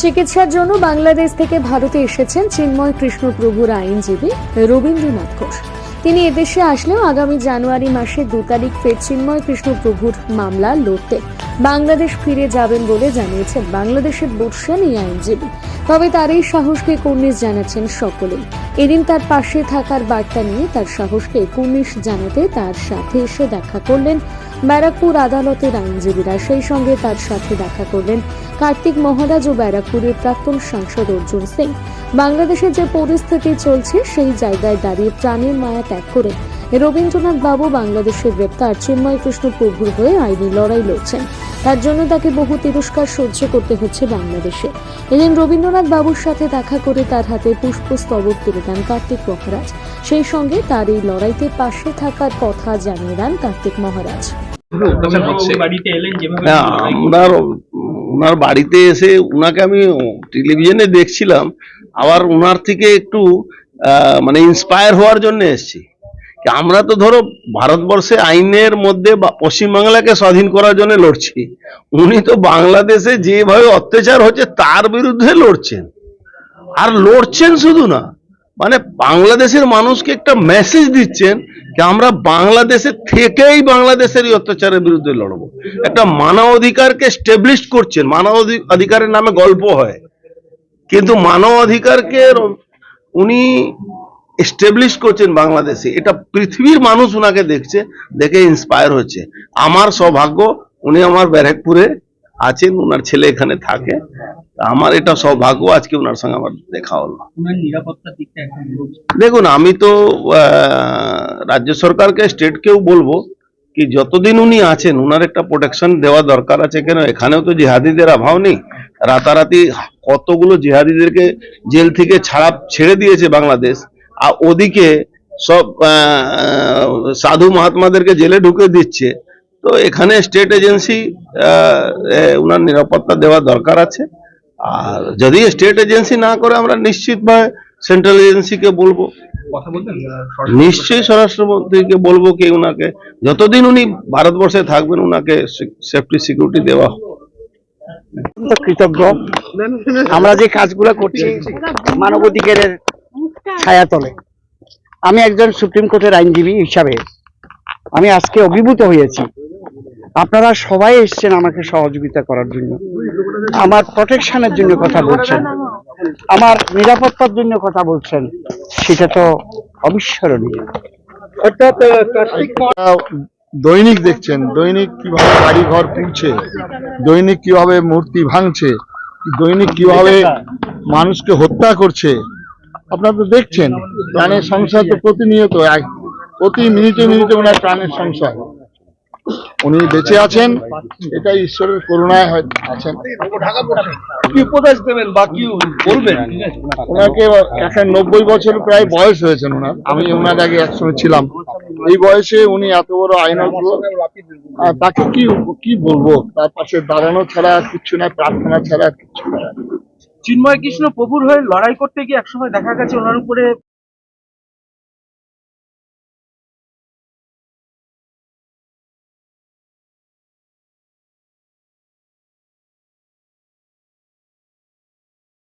চিকিৎসার জন্য বাংলাদেশ থেকে ভারতে এসেছেন চিন্ময় কৃষ্ণপ্রভুর আইনজীবী রবীন্দ্রনাথ ঘোষ। তিনি এদেশে আসলেও আগামী জানুয়ারি মাসের দু তারিখ ফের চিন্ময় কৃষ্ণপ্রভুর মামলা লড়তে বাংলাদেশ ফিরে যাবেন বলে জানিয়েছেন বাংলাদেশের বর্ষান এই আইনজীবী। তবে তার এই সাহসকে কুর্নিশ জানাচ্ছেন সকলেই। এদিন তার পাশে থাকার বার্তা নিয়ে তার সাহসকে কুর্নিশ জানাতে তার সাথে এসে দেখা করলেন ব্যারাকপুর আদালতের আইনজীবীরা সেই সঙ্গে তার সাথে দেখা করলেন কার্তিক মহারাজ ও ব্যারাকপুরের প্রাক্তন সাংসদ অর্জুন সিং। বাংলাদেশে যে পরিস্থিতি চলছে, সেই জায়গায় দাঁড়িয়ে প্রাণের মায়া ত্যাগ করে রবীন্দ্রনাথ বাবু বাংলাদেশের গ্রেপ্তার। চিন্ময় কৃষ্ণ প্রভুর হয়ে আইনি লড়াই লড়ছেন। তার জন্য তাকে বহু তিরস্কার সহ্য করতে হচ্ছে বাংলাদেশে। এদিন রবীন্দ্রনাথ বাবুর সাথে দেখা করে তার হাতে পুষ্পস্তবক তুলে দেন কার্তিক মহারাজ। সেই সঙ্গে তার এই লড়াইতে পাশে থাকার কথা জানিয়ে দেন কার্তিক মহারাজ। বাড়িতে না আপনার ওনার বাড়িতে এসে উনাকে আমি টেলিভিশনে দেখছিলাম। আবার ওনার থেকে একটু আহ, মানে ইন্সপায়ার হওয়ার জন্য এসেছি। আমরা তো ধরো ভারতবর্ষে আইনের মধ্যে পশ্চিমবাংলাকে স্বাধীন করার জন্য লড়ছি। উনি তো বাংলাদেশে যেভাবে অত্যাচার হচ্ছে, তার বিরুদ্ধে লড়ছেন। আর লড়ছেন শুধু না মানে বাংলাদেশের মানুষকে একটা মেসেজ দিচ্ছেন যে আমরা বাংলাদেশে থেকেই বাংলাদেশের অত্যাচারের বিরুদ্ধে লড়বো। একটা মানব অধিকারকে স্টেবলিশ করছেন। মানব অধি- অধিকারের নামে গল্প হয়। কিন্তু মানব অধিকারকে উনি এস্টাবলিশ করছেন বাংলাদেশে। এটা পৃথিবীর মানুষ উনাকে দেখছে দেখে ইন্সপায়ার হচ্ছে। আমার সৌভাগ্য উনি আমার ব্যারাকপুরে আছেন ওনার ছেলে এখানে থাকে। আমার এটা সৌভাগ্য আজকে ওনার সঙ্গে আমার দেখা হলো। ওনার। দেখুন আমি তো আহ, রাজ্য সরকারকে স্টেটকেও বলব কি যতদিন উনি আছেন উনার একটা প্রোটেকশন দেওয়া দরকার আছে কেন? এখানেও তো জিহাদিদের অভাব নেই। রাতারাতি কতগুলো জিহাদিদেরকে জেল থেকে ছাড়া ছেড়ে দিয়েছে বাংলাদেশ। আর ওদিকে সব আহ, সাধু মহাত্মাদেরকে জেলে ঢুকে দিচ্ছে। তো এখানে স্টেট এজেন্সি ওনার নিরাপত্তা দেওয়া দরকার আছে। আর যদি স্টেট এজেন্সি না করে আমরা নিশ্চিতভাবে সেন্ট্রাল এজেন্সিকে বলব। নিশ্চয়ই স্বরাষ্ট্রমন্ত্রীকে বলব কি উনাকে। যতদিন উনি ভারতবর্ষে থাকবেন উনাকে সেফটি সিকিউরিটি দেওয়া। কৃতজ্ঞ আমরা যে কাজগুলো করছি মানবাধিকারের ছায়াতলে। আমি একজন সুপ্রিম কোর্টের আইনজীবী হিসাবে আমি আজকে অভিভূত হয়েছি। আপনারা সবাই এসছেন আমাকে সহযোগিতা করার জন্য। আমার প্রোটেকশনের জন্য কথা বলছেন। আমার নিরাপত্তার জন্য কথা বলছেন। সেটা তো অবিস্মরণীয়। অর্থাৎ দৈনিক দেখছেন। দৈনিক কীভাবে বাড়ি ঘর পুড়ছে দৈনিক কীভাবে মূর্তি ভাঙছে দৈনিক কীভাবে মানুষকে হত্যা করছে আপনারা তো দেখছেন প্রাণের সংশয় তো প্রতিনিয়ত প্রতি মিনিটে মিনিটে ওনার প্রাণের সংশয় উনি বেঁচে আছেন এটা ঈশ্বরের করুণায় হয় আছেন। কি উপদেশ দেবেন বা কি বলবেন? ওনাকে এখন নব্বই বছর প্রায় বয়স হয়েছেন ওনার। আমি ওনার আগে একসঙ্গে ছিলাম। এই বয়সে উনি এত বড় আইনজ্ঞ। আর তাকে কি কি বলব? তার পাশে দাঁড়ানো ছাড়া আর কিচ্ছু না প্রার্থনা ছাড়া আর কিচ্ছু না চিন্ময় কৃষ্ণ প্রভুর হয়ে লড়াই করতে গিয়ে একসময় দেখা গেছে ওনার উপরে